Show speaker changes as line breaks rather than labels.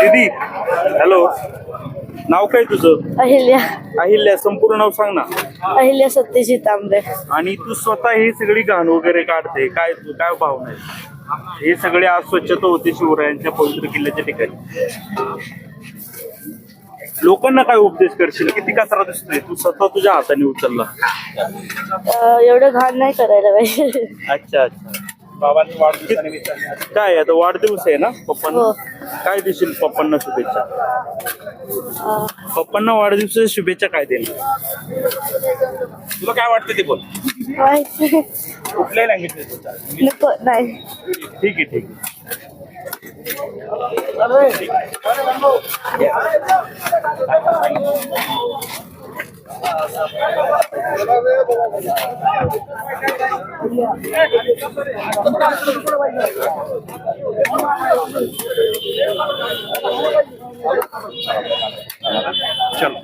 दीदी हॅलो नाव काय तुझं?
अहिल्या.
अहिल्या संपूर्ण नाव सांग ना.
अहिल्या सत्यजी तांबे
आणि तू स्वतः ही सगळी घाण वगैरे काढते. काय काय भावना आहे? हे सगळे आज स्वच्छता होते शिवरायांच्या पवित्र किल्ल्याच्या ठिकाणी. लोकांना काय उपदेश करशील? किती कचरा दिसतोय? तू स्वतः तुझ्या हाताने उचलला.
अं, एवढं घाण नाही करायला पाहिजे.
अच्छा अच्छा. बाबांनी काय आता वाढदिवस आहे ना? पप्पांना?
हो.
काय देशील पप्पांना शुभेच्छा?
अं,
पप्पांना वाढदिवसाच्या शुभेच्छा काय देणार? तुला काय वाटतं ते बोल.
माहीत नाही.
कुठल्याही लँग्वेज
नको नाही.
ठीक आहे ठीक आहे. चलो